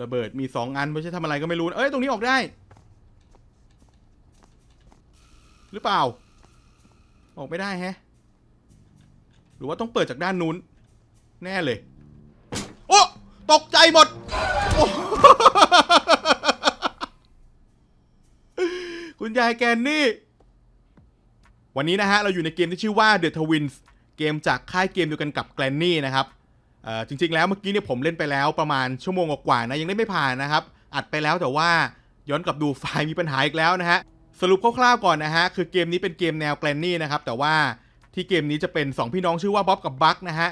ระเบิดมีสองอันไม่ใช่ทำอะไรก็ไม่รู้ เอ้ย ตรงนี้ออกได้ หรือเปล่า ออกไม่ได้แฮะ หรือว่าต้องเปิดจากด้านนู้น แน่เลย โอ้ตกใจหมด คุณยายแกนนี่ วันนี้นะฮะ เราอยู่ในเกมที่ชื่อว่า The Twins เกมจากค่ายเกมเดียวกันกับ g l a n n y นะครับ จริงๆแล้วเมื่อกี้เนี่ยผมเล่นไปแล้วประมาณชั่วโมงกว่าๆนะยังเล่นไม่ผ่านนะครับ อัดไปแล้วแต่ว่าย้อนกลับดูไฟล์มีปัญหาอีกแล้วนะฮะสรุปคร่าวๆก่อนนะฮะคือเกมนี้เป็นเกมแนวแกลนนี่นะครับแต่ว่าที่เกมนี้จะเป็น 2 พี่น้องชื่อว่าบ๊อบกับบัคนะฮะ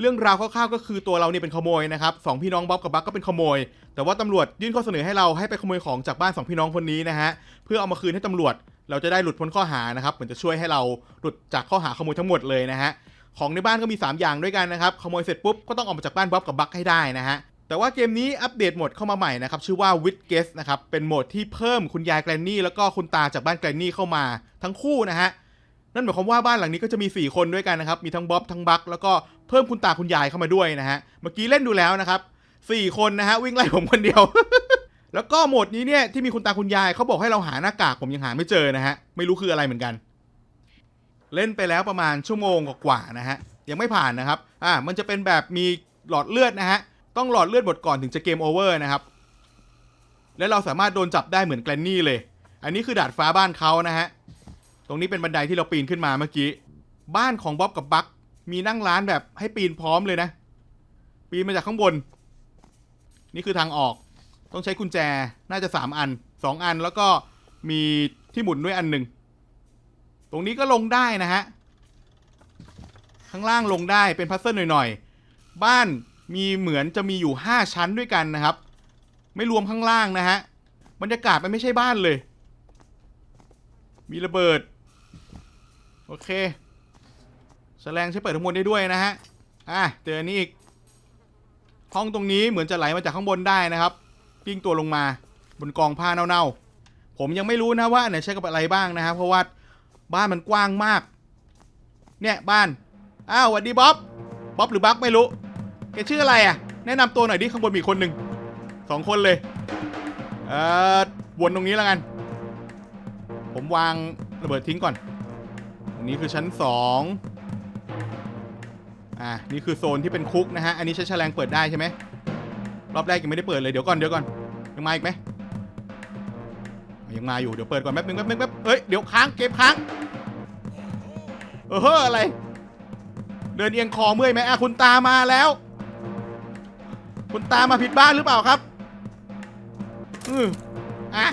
เรื่องราวคร่าวๆก็คือตัวเราเนี่ยเป็นขโมยนะครับสองพี่น้องบ๊อบกับบัคก็เป็นขโมย แต่ว่าตำรวจยื่นข้อเสนอให้เราให้ไปขโมยของจากบ้านสองพี่น้องคนนี้นะฮะเพื่อเอามาคืนให้ตำรวจเราจะได้หลุดพ้นข้อหานะครับเหมือนจะช่วยให้เราหลุดจากข้อหาขโมยทั้งหมดเลยนะฮะ ของในบ้านก็มี 3 อย่างด้วยกันนะครับ ขโมยเสร็จปุ๊บก็ต้องออกมาจากบ้านบ๊อบกับบัคให้ได้นะฮะ แต่ว่าเกมนี้อัปเดตโหมดเข้ามาใหม่นะครับ ชื่อว่า w i t g u e s นะครับ เป็นโหมดที่เพิ่มคุณยายแกรนนี่แล้วก็คุณตาจากบ้านแกรนนี่เข้ามาทั้งคู่นะฮะ นั่นหมายความว่าบ้านหลังนี้ก็จะมี 4 คนด้วยกันนะครับ มีทั้งบ๊อบทั้งบัคแล้วก็เพิ่มคุณตาคุณยายเข้ามาด้วยนะฮะ เมื่อกี้เล่นดูแล้วนะครับ4คนนะฮะวิ่งไล่ผมคนเดียวแล้วก็โหมดนี้เนี่ยที่มีคุณตาคุณยายเขาบอกให้เราหาหน้ากากผมยังหาไม่เจอนะฮะไม่รู้คืออะไรเหมือนกัน เล่นไปแล้วประมาณชั่วโมงกว่าๆนะฮะยังไม่ผ่านนะครับอ่ามันจะเป็นแบบมีหลอดเลือดนะฮะต้องหลอดเลือดหมดก่อนถึงจะเกมโอเวอร์นะครับและเราสามารถโดนจับได้เหมือนแกลนนี่เลย อันนี้คือดาดฟ้าบ้านเขานะฮะตรงนี้เป็นบันไดที่เราปีนขึ้นมาเมื่อกี้บ้านของบ๊อบกับบัคมีนั่งร้านแบบให้ปีนพร้อมเลยนะ ปีนมาจากข้างบน นี่คือทางออกต้องใช้กุญแจน่าจะ 3 อัน 2 อันแล้วก็มีที่หมุนด้วยอันหนึ่ง ตรงนี้ก็ลงได้นะฮะ ข้างล่างลงได้เป็นพัซเซิลหน่อยๆ บ้านมีเหมือนจะมีอยู่ 5 ชั้นด้วยกันนะครับ ไม่รวมข้างล่างนะฮะ บรรยากาศมันไม่ใช่บ้านเลย มีระเบิด โอเคแสลงใช้เปิดทั้งหมดได้ด้วยนะฮะ อะเจออันนี้อีก ห้องตรงนี้เหมือนจะไหลมาจากข้างบนได้นะครับกิ้งตัวลงมาบนกองผ้าเน่าๆ ผมยังไม่รู้นะว่าอันไหนใช้กับอะไรบ้างนะครับเพราะว่า บ้านมันกว้างมาก เนี่ยบ้าน อ้าวสวัสดีบ๊อบ บ๊อบหรือบั๊กไม่รู้ แกชื่ออะไรอะ แนะนำตัวหน่อยดิข้างบนมีคนหนึ่งสองคนเลย เอ่อ วนตรงนี้แล้วกัน ผมวางระเบิดทิ้งก่อนตรงนี้คือชั้นสองอ่า นี่คือโซนที่เป็นคุกนะฮะ อันนี้ใช้แฉลงเปิดได้ใช่ไหม รอบแรกยังไม่ได้เปิดเลย เดี๋ยวก่อน เดี๋ยวก่อน ยังมาอีกไหม ยังมาอยู่เดี๋ยวเปิดก่อนแป๊บนึงแป๊บนึงแป๊บเอ้ยเดี๋ยวค้างเกมค้างเออเฮ้ออะไร เดินเอียงคอเมื่อยไหมอะคุณตามาแล้ว คุณตามาผิดบ้านหรือเปล่าครับอืออะ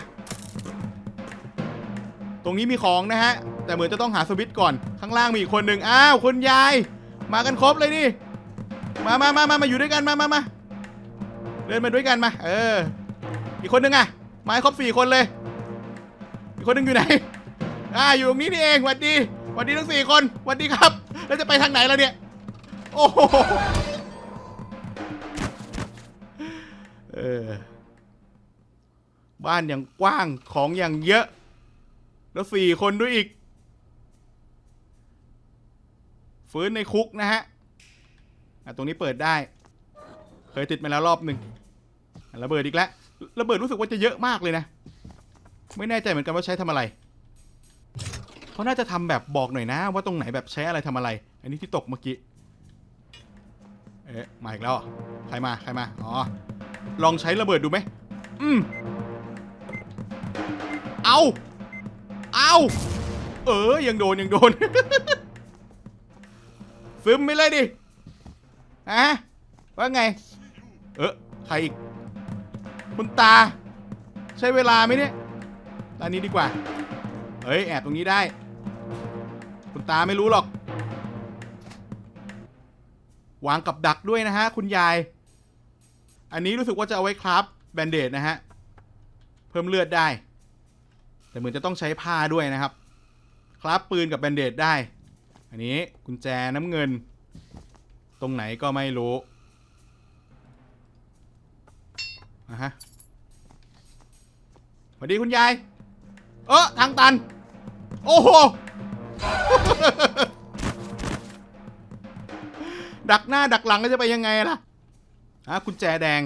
ตรงนี้มีของนะฮะ แต่เหมือนจะต้องหาสวิตช์ก่อนข้างล่างมีอีกคนหนึ่งอ้าวคุณยาย มากันครบเลยนี่มามามามามาอยู่ด้วยกันมามามาเดินมาด้วยกันมา เออ อีกคนหนึ่งอะมาครบสี่คนเลย อีกคนหนึงอยู่ไหน อ่าอยู่ตรงนี้นี่เองหวัดดีหวัดดีทั้งสี่คนหวัดดีครับ แล้วจะไปทางไหนแล้วเนี่ย โอ้โหเออ บ้านอย่างกว้างของอย่างเยอะ แล้วสี่คนด้วยอีก ฟื้นในคุกนะฮะ อะตรงนี้เปิดได้ เคยติดมาแล้วรอบหนึ่งอะระเบิดอีกแล้วระเบิดรู้สึกว่าจะเยอะมากเลยนะ ไม่แน่ใจเหมือนกันว่าใช้ทำอะไรเขาน่าจะทำแบบบอกหน่อยนะ ว่าตรงไหนแบบใช้อะไรทำอะไร อันนี้ที่ตกเมื่อกี้ เอ๊ะ มาอีกแล้วเหรอใครมาใครมา อ๋อ ลองใช้ระเบิดดูไหม อืม เอาเอาเออ ยังโดน ยังโดน ซึมไปเลยดิอะว่าไง เออใครอีก คุณตา ใช้เวลาไหมเนี่ย ตอนนี้ดีกว่า เฮ้ย แอบตรงนี้ได้ คุณตาไม่รู้หรอก วางกับดักด้วยนะฮะ คุณยาย อันนี้รู้สึกว่าจะเอาไว้คราฟแบนเดดนะฮะ เพิ่มเลือดได้ แต่เหมือนจะต้องใช้ผ้าด้วยนะครับ คราฟปืนกับแบนเดดได้ อันนี้กุญแจน้ำเงิน ตรงไหนก็ไม่รู้อะฮะสวัสดีคุณยาย เออทางตัน โอ้โห ดักหน้าดักหลังก็จะไปยังไงล่ะฮะกุญแจแดง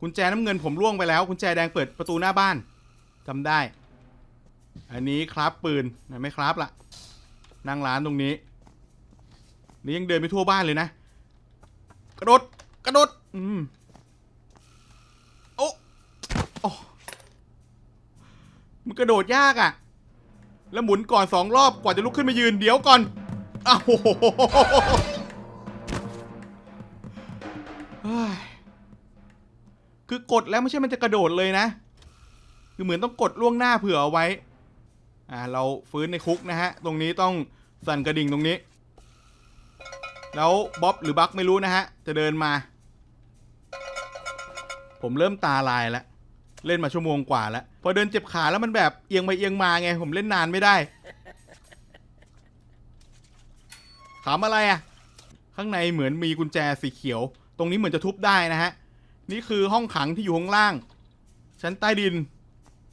กุญแจน้ำเงินผมล่วงไปแล้ว กุญแจแดงเปิดประตูหน้าบ้านจำได้ อันนี้ครับปืนไหนไม่ครับละนั่งร้านตรงนี้ นี่ยังเดินไปทั่วบ้านเลยนะ กระโดด กระโดด อืม โอ้โอ้ มันกระโดดยากอะ่ะ แล้วหมุนก่อนสองรอบกว่าจะลุกขึ้นมายืนเดี๋ยวก่อนอ้าวโอ้โหคือกดแล้วไม่ใช่มันจะกระโดดเลยนะ คือเหมือนต้องกดล่วงหน้าเผื่อเอาไว้ อ่า เราฟื้นในคุกนะฮะ ตรงนี้ต้องสั่นกระดิ่งตรงนี้ แล้วบ๊อบหรือบักไม่รู้นะฮะ จะเดินมา ผมเริ่มตาลายแล้ว เล่นมาชั่วโมงกว่าแล้ว พอเดินเจ็บขาแล้วมันแบบเอียงไปเอียงมาไง ผมเล่นนานไม่ได้ถามอะไรอะ่ะข้างในเหมือนมีกุญแจสีเขียว ตรงนี้เหมือนจะทุบได้นะฮะ นี่คือห้องขังที่อยู่ข้างล่าง ชั้นใต้ดิน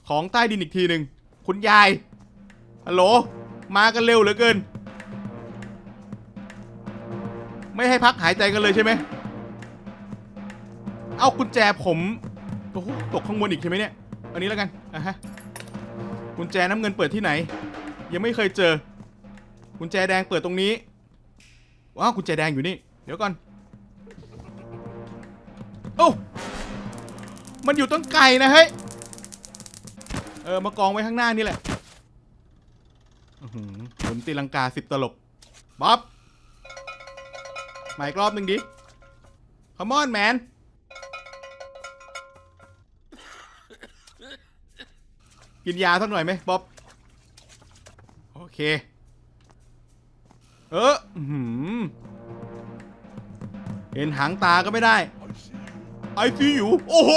ของใต้ดินอีกทีหนึ่งคุณยาย ฮัลโหล มากันเร็วเหลือเกิน ไม่ให้พักหายใจกันเลยใช่ไหม เอากุญแจผม โอ้โหตกข้างบนอีกใช่ไหมเนี่ย อันนี้แล้วกันอะฮะกุญแจน้ำเงินเปิดที่ไหน ยังไม่เคยเจอ กุญแจแดงเปิดตรงนี้ ว้าวกุญแจแดงอยู่นี่ เดี๋ยวก่อน โอ้มันอยู่ต้นไก่นะเฮ้ย เออมากองไว้ข้างหน้านี่แหละอื้อหือหมุนตีลังกาสิบตลบบ๊อบมาอีกรอบหนึ่งดิ Come on man กินยาสักหน่อยไหมบ๊อบ โอเค เออหือเห็นหางตาก็ไม่ได้ไอซีอยู่ โอ้โห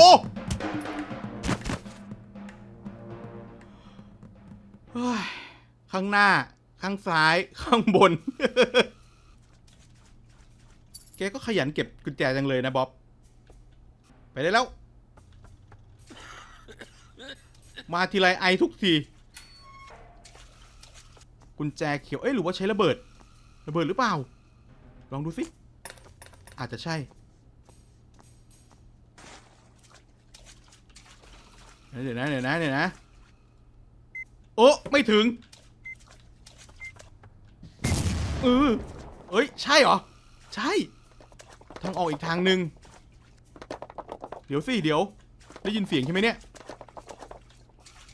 ข้างหน้า ข้างซ้าย ข้างบน แกก็ขยันเก็บกุญแจจังเลยนะบ๊อบ ไปได้แล้ว มาทีไรไอทุกที กุญแจเขียว เอ้ยหรือว่าใช้ระเบิด ระเบิดหรือเปล่า ลองดูสิ อาจจะใช่ เดี๋ยวนะเดี๋ยวนะเดี๋ยวนะ โอ้ไม่ถึงเออเอ้ย ใช่เหรอ ใช่ ทางออกอีกทางหนึ่ง เดี๋ยวสิ เดี๋ยว ได้ยินเสียงใช่ไหมเนี่ย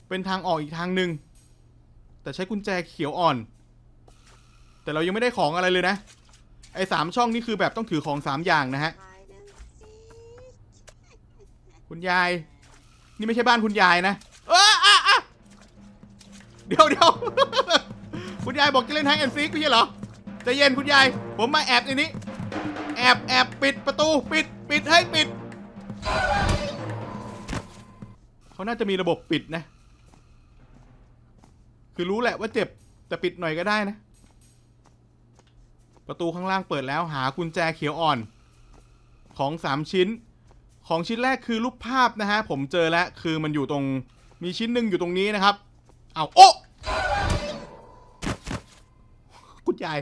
เป็นทางออกอีกทางหนึ่งแต่ใช้กุญแจเขียวอ่อน แต่เรายังไม่ได้ของอะไรเลยนะ ไอ้สามช่องนี่คือแบบต้องถือของสามอย่างนะฮะ คุณยาย นี่ไม่ใช่บ้านคุณยายนะเอออะอะเดี๋ยวเดี๋ยว คุณยายบอกจะเล่นแฮงแอนซีกไม่ใช่เหรอใจเย็นคุณยาย ผมมาแอบในนี้ แอบแอบปิดประตูปิด ปิดให้ปิด เขาน่าจะมีระบบปิดนะ คือรู้แหละว่าเจ็บ แต่ปิดหน่อยก็ได้นะ ประตูข้างล่างเปิดแล้วหากุญแจเขียวอ่อน ของสามชิ้น ของชิ้นแรกคือรูปภาพนะฮะ ผมเจอแล้วคือมันอยู่ตรงมีชิ้นหนึ่งอยู่ตรงนี้นะครับ เอาโอ้คุณยาย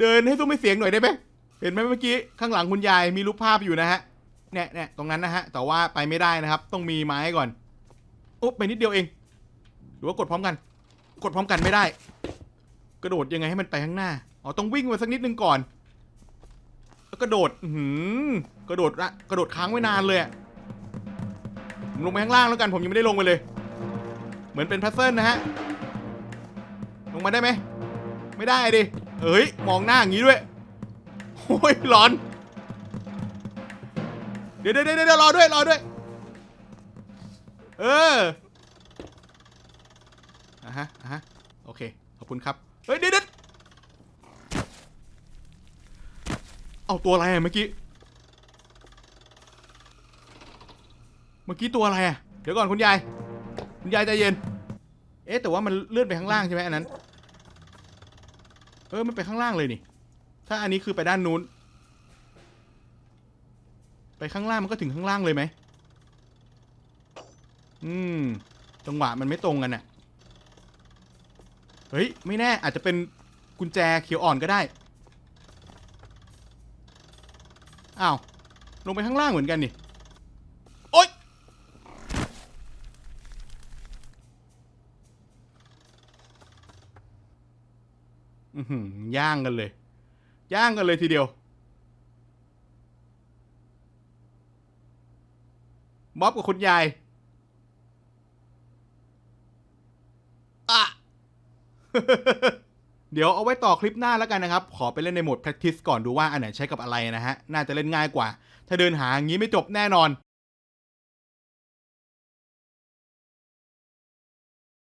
เดินให้ซุ้มไม่เสียงหน่อยได้ไหมเห็นไหมเมื่อกี้ข้างหลังคุณยายมีรูปภาพอยู่นะฮะเนี่ยเนี่ยตรงนั้นนะฮะ แต่ว่าไปไม่ได้นะครับ ต้องมีไม้ก่อนโอ้ไปนิดเดียวเอง หรือว่ากดพร้อมกัน กดพร้อมกันไม่ได้ กระโดดยังไงให้มันไปข้างหน้า อ๋อ ต้องวิ่งไปสักนิดนึงก่อนแล้วกระโดดหือกระโดดละกระโดดค้างไว้นานเลยผมลงไปข้างล่างแล้วกัน ผมยังไม่ได้ลงไปเลย เหมือนเป็นพัซเซิลนะฮะ ลงมาได้ไหม ไม่ได้ดิเฮ้ย มองหน้าอย่างนี้ด้วย โอ้ยร้อน เดี๋ยวเดี๋ยวเดี๋ยวรอด้วย รอด้วย เออ อะฮะอะฮะ โอเค ขอบคุณครับ เฮ้ยเดี๋ยวเดี๋ยวเอาตัวอะไรอะเมื่อกี้ เมื่อกี้ตัวอะไรอะ เดี๋ยวก่อนคุณยาย คุณยายใจเย็น เอ๊ะแต่ว่ามันเลื่อนไปข้างล่างใช่ไหมอันนั้น เออ มันไปข้างล่างเลยนี่ ถ้าอันนี้คือไปด้านนู้น ไปข้างล่างมันก็ถึงข้างล่างเลยไหม อืม จังหวะมันไม่ตรงกันน่ะ เฮ้ย ไม่แน่อาจจะเป็นกุญแจเขียวอ่อนก็ได้ อ้าว ลงไปข้างล่างเหมือนกันนี่ โอ๊ย อือหืย่างกันเลย ย่างกันเลยทีเดียว บ๊อบกับคุณยาย เดี๋ยวเอาไว้ต่อคลิปหน้าแล้วกันนะครับ ขอไปเล่นในโหมด practice ก่อนดูว่าอันไหนใช้กับอะไรนะฮะ น่าจะเล่นง่ายกว่า ถ้าเดินหาอย่างนี้ไม่จบแน่นอน